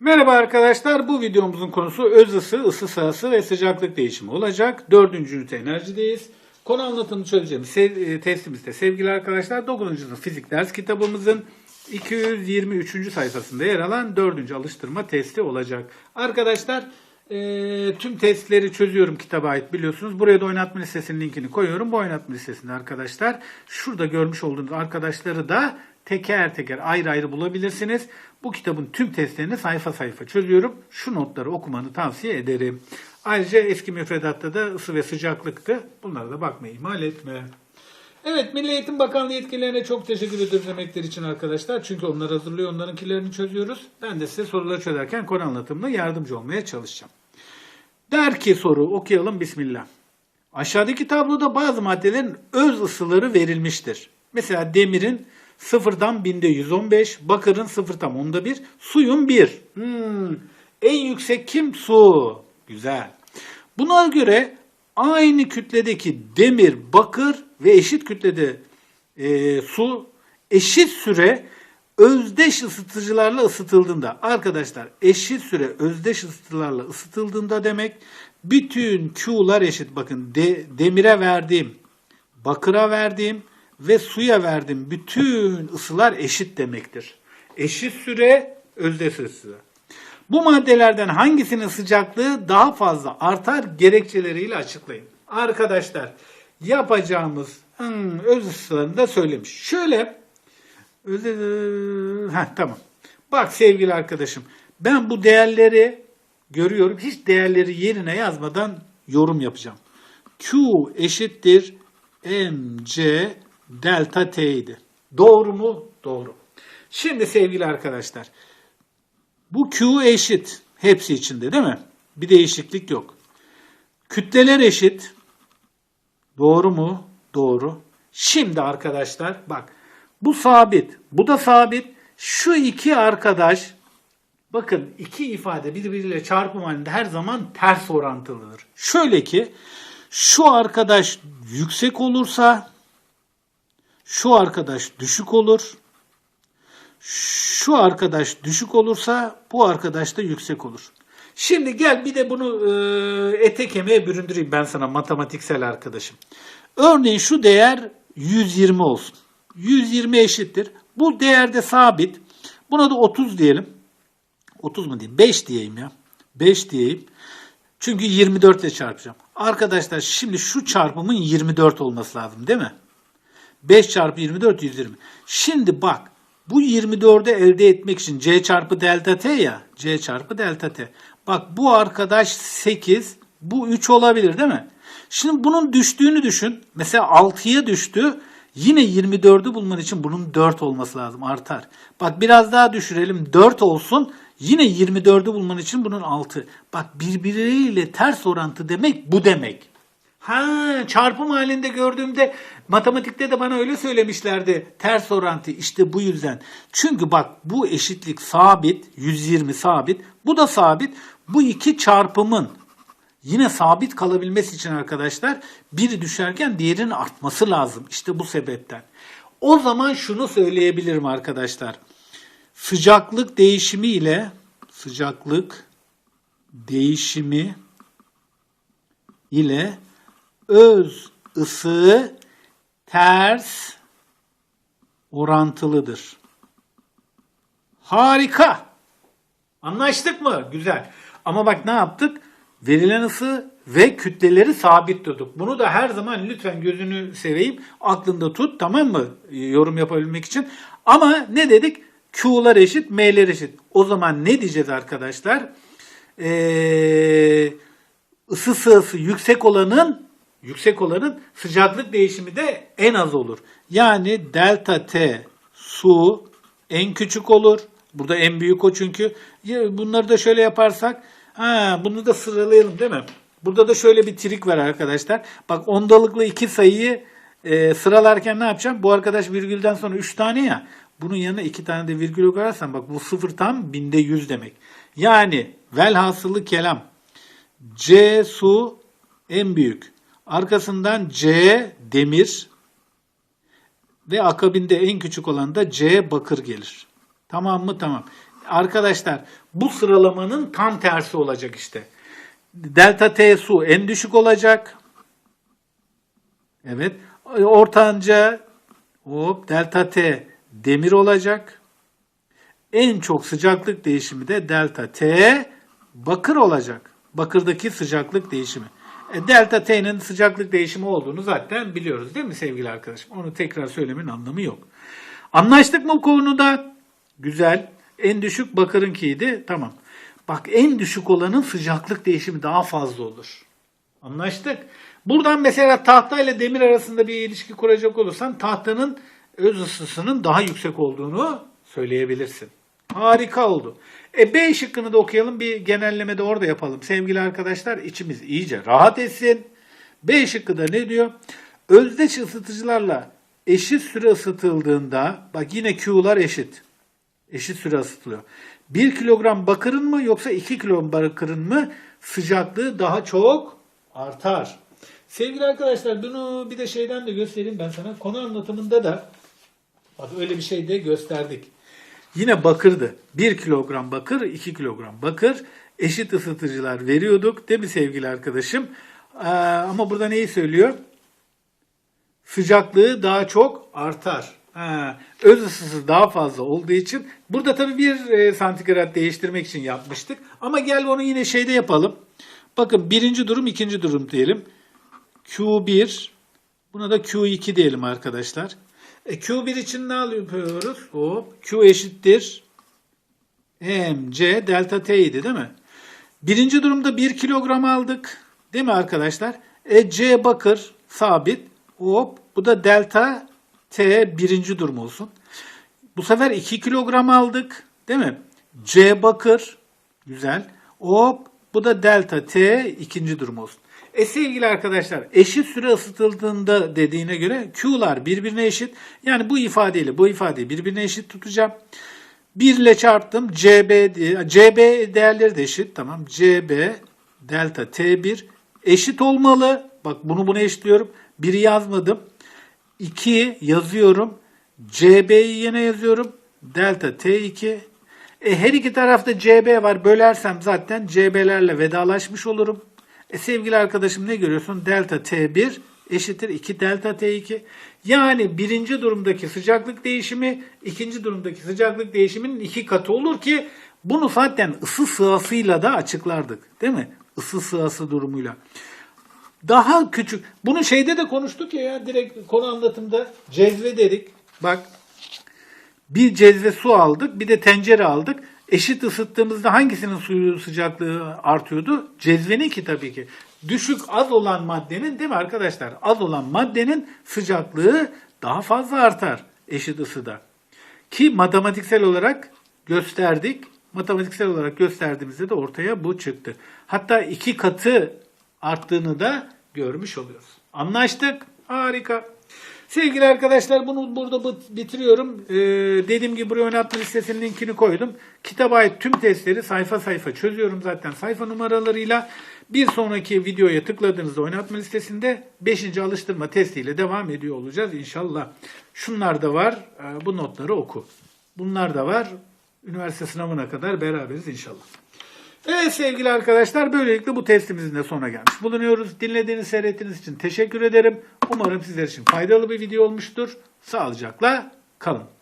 Merhaba arkadaşlar. Bu videomuzun konusu öz ısı, ısı sahası ve sıcaklık değişimi olacak. Dördüncü ünite enerjideyiz. Konu anlatımını çözeceğimiz sev- e, testimizde sevgili arkadaşlar 9. sınıf fizik ders kitabımızın 223. sayfasında yer alan 4. alıştırma testi olacak. Arkadaşlar e, tüm testleri çözüyorum kitaba ait biliyorsunuz. Buraya da oynatma listesinin linkini koyuyorum. Bu oynatma listesinde arkadaşlar şurada görmüş olduğunuz arkadaşları da teker teker ayrı ayrı bulabilirsiniz. Bu kitabın tüm testlerini sayfa sayfa çözüyorum. Şu notları okumanı tavsiye ederim. Ayrıca eski müfredatta da ısı ve sıcaklıktı. Bunlara da bakmayı ihmal etme. Evet Milli Eğitim Bakanlığı yetkililerine çok teşekkür ederim emekleri için arkadaşlar. Çünkü onlar hazırlıyor, onlarınkilerini çözüyoruz. Ben de size soruları çözerken konu anlatımına yardımcı olmaya çalışacağım. Der ki soru okuyalım Bismillah. Aşağıdaki tabloda bazı maddelerin öz ısıları verilmiştir. Mesela demirin sıfırdan binde 115, bakırın sıfırdan onda 1, suyun 1. Hmm. En yüksek kim? Su. Güzel. Buna göre aynı kütledeki demir, bakır ve eşit kütlede e, su eşit süre özdeş ısıtıcılarla ısıtıldığında arkadaşlar eşit süre özdeş ısıtıcılarla ısıtıldığında demek bütün Q'lar eşit. Bakın de- demire verdiğim, bakıra verdiğim ve suya verdiğim bütün ısılar eşit demektir. Eşit süre özdeş ısı. Bu maddelerden hangisinin sıcaklığı daha fazla artar gerekçeleriyle açıklayın. Arkadaşlar yapacağımız hmm, öz ısılarını da söylemiş. Şöyle öz, Heh, tamam. Bak sevgili arkadaşım ben bu değerleri görüyorum. Hiç değerleri yerine yazmadan yorum yapacağım. Q eşittir mc delta t idi. Doğru mu? Doğru. Şimdi sevgili arkadaşlar bu Q eşit. Hepsi içinde değil mi? Bir değişiklik yok. Kütleler eşit. Doğru mu? Doğru. Şimdi arkadaşlar bak bu sabit. Bu da sabit. Şu iki arkadaş bakın iki ifade birbiriyle çarpım halinde her zaman ters orantılıdır. Şöyle ki şu arkadaş yüksek olursa şu arkadaş düşük olur. Şu arkadaş düşük olursa bu arkadaş da yüksek olur. Şimdi gel bir de bunu e, ete kemiğe büründüreyim ben sana matematiksel arkadaşım. Örneğin şu değer 120 olsun. 120 eşittir. Bu değerde sabit. Buna da 30 diyelim. 30 mu diyeyim? 5 diyeyim ya. 5 diyeyim. Çünkü 24 ile çarpacağım. Arkadaşlar şimdi şu çarpımın 24 olması lazım değil mi? 5 çarpı 24 120. Şimdi bak bu 24'ü elde etmek için c çarpı delta t ya. c çarpı delta t. Bak bu arkadaş 8 bu 3 olabilir değil mi? Şimdi bunun düştüğünü düşün. Mesela 6'ya düştü. Yine 24'ü bulman için bunun 4 olması lazım artar. Bak biraz daha düşürelim 4 olsun. Yine 24'ü bulman için bunun 6. Bak birbirleriyle ters orantı demek bu demek. Ha çarpım halinde gördüğümde matematikte de bana öyle söylemişlerdi. Ters orantı işte bu yüzden. Çünkü bak bu eşitlik sabit 120 sabit bu da sabit. Bu iki çarpımın yine sabit kalabilmesi için arkadaşlar biri düşerken diğerinin artması lazım. İşte bu sebepten. O zaman şunu söyleyebilirim arkadaşlar. Sıcaklık değişimi ile sıcaklık değişimi ile öz ısı ters orantılıdır. Harika. Anlaştık mı? Güzel. Ama bak ne yaptık? Verilen ısı ve kütleleri sabit tuttuk. Bunu da her zaman lütfen gözünü seveyim, aklında tut tamam mı? Yorum yapabilmek için. Ama ne dedik? Q'lar eşit, M'ler eşit. O zaman ne diyeceğiz arkadaşlar? Ee, ısı sığısı yüksek olanın yüksek olanın sıcaklık değişimi de en az olur. Yani delta T su en küçük olur. Burada en büyük o çünkü. Bunları da şöyle yaparsak ha, bunu da sıralayalım değil mi? Burada da şöyle bir trik var arkadaşlar. Bak ondalıklı iki sayıyı e, sıralarken ne yapacağım? Bu arkadaş virgülden sonra 3 tane ya. Bunun yanına 2 tane de virgül koyarsan bak bu sıfır tam binde 100 demek. Yani velhasılı kelam C su en büyük. Arkasından C demir ve akabinde en küçük olan da C bakır gelir. Tamam mı? Tamam. arkadaşlar bu sıralamanın tam tersi olacak işte. Delta T su en düşük olacak. Evet. Ortanca hop delta T demir olacak. En çok sıcaklık değişimi de delta T bakır olacak. Bakırdaki sıcaklık değişimi. E, delta T'nin sıcaklık değişimi olduğunu zaten biliyoruz değil mi sevgili arkadaşım? Onu tekrar söylemenin anlamı yok. Anlaştık mı konuda? Güzel. En düşük bakırınkiydi. Tamam. Bak en düşük olanın sıcaklık değişimi daha fazla olur. Anlaştık. Buradan mesela tahta ile demir arasında bir ilişki kuracak olursan tahtanın öz ısısının daha yüksek olduğunu söyleyebilirsin. Harika oldu. E B şıkkını da okuyalım. Bir genelleme de orada yapalım. Sevgili arkadaşlar içimiz iyice rahat etsin. B şıkkı da ne diyor? Özdeş ısıtıcılarla eşit süre ısıtıldığında bak yine Q'lar eşit. Eşit süre ısıtılıyor. 1 kilogram bakırın mı yoksa 2 kilogram bakırın mı sıcaklığı daha çok artar. Sevgili arkadaşlar bunu bir de şeyden de göstereyim ben sana. Konu anlatımında da bak öyle bir şey de gösterdik. Yine bakırdı. 1 kilogram bakır, 2 kilogram bakır. Eşit ısıtıcılar veriyorduk. Değil mi sevgili arkadaşım? Ee, ama burada neyi söylüyor? Sıcaklığı daha çok artar. Ha, öz ısısı daha fazla olduğu için burada tabii bir e, santigrat değiştirmek için yapmıştık. Ama gel onu yine şeyde yapalım. Bakın birinci durum, ikinci durum diyelim. Q1, buna da Q2 diyelim arkadaşlar. E, Q1 için ne yapıyoruz? Hop, Q eşittir. MC delta T idi değil mi? Birinci durumda 1 kilogram aldık. Değil mi arkadaşlar? E, C bakır sabit. Hop, bu da delta T birinci durum olsun. Bu sefer 2 kilogram aldık. Değil mi? C bakır. Güzel. Hop, bu da delta T ikinci durum olsun. E sevgili arkadaşlar eşit süre ısıtıldığında dediğine göre Q'lar birbirine eşit. Yani bu ifadeyle bu ifadeyi birbirine eşit tutacağım. 1 ile çarptım. CB, CB değerleri de eşit. Tamam. CB delta T1 eşit olmalı. Bak bunu buna eşitliyorum. 1'i yazmadım. 2 yazıyorum. CB'yi yine yazıyorum. Delta T2. E, her iki tarafta CB var. Bölersem zaten CB'lerle vedalaşmış olurum. E, sevgili arkadaşım ne görüyorsun? Delta T1 eşittir 2 delta T2. Yani birinci durumdaki sıcaklık değişimi ikinci durumdaki sıcaklık değişiminin iki katı olur ki bunu zaten ısı sırasıyla da açıklardık. Değil mi? Isı sırası durumuyla. Daha küçük. Bunu şeyde de konuştuk ya, ya direkt konu anlatımda cezve dedik. Bak bir cezve su aldık, bir de tencere aldık. Eşit ısıttığımızda hangisinin suyu sıcaklığı artıyordu? Cezveninki tabii ki. Düşük az olan maddenin değil mi arkadaşlar? Az olan maddenin sıcaklığı daha fazla artar eşit ısıda. Ki matematiksel olarak gösterdik. Matematiksel olarak gösterdiğimizde de ortaya bu çıktı. Hatta iki katı arttığını da görmüş oluyoruz. Anlaştık. Harika. Sevgili arkadaşlar bunu burada bit- bitiriyorum. Ee, dediğim gibi buraya oynatma listesinin linkini koydum. Kitaba ait tüm testleri sayfa sayfa çözüyorum zaten sayfa numaralarıyla. Bir sonraki videoya tıkladığınızda oynatma listesinde 5. alıştırma testiyle devam ediyor olacağız inşallah. Şunlar da var. Ee, bu notları oku. Bunlar da var. Üniversite sınavına kadar beraberiz inşallah. Evet sevgili arkadaşlar böylelikle bu testimizin de sonuna gelmiş bulunuyoruz. Dinlediğiniz, seyrettiğiniz için teşekkür ederim. Umarım sizler için faydalı bir video olmuştur. Sağlıcakla kalın.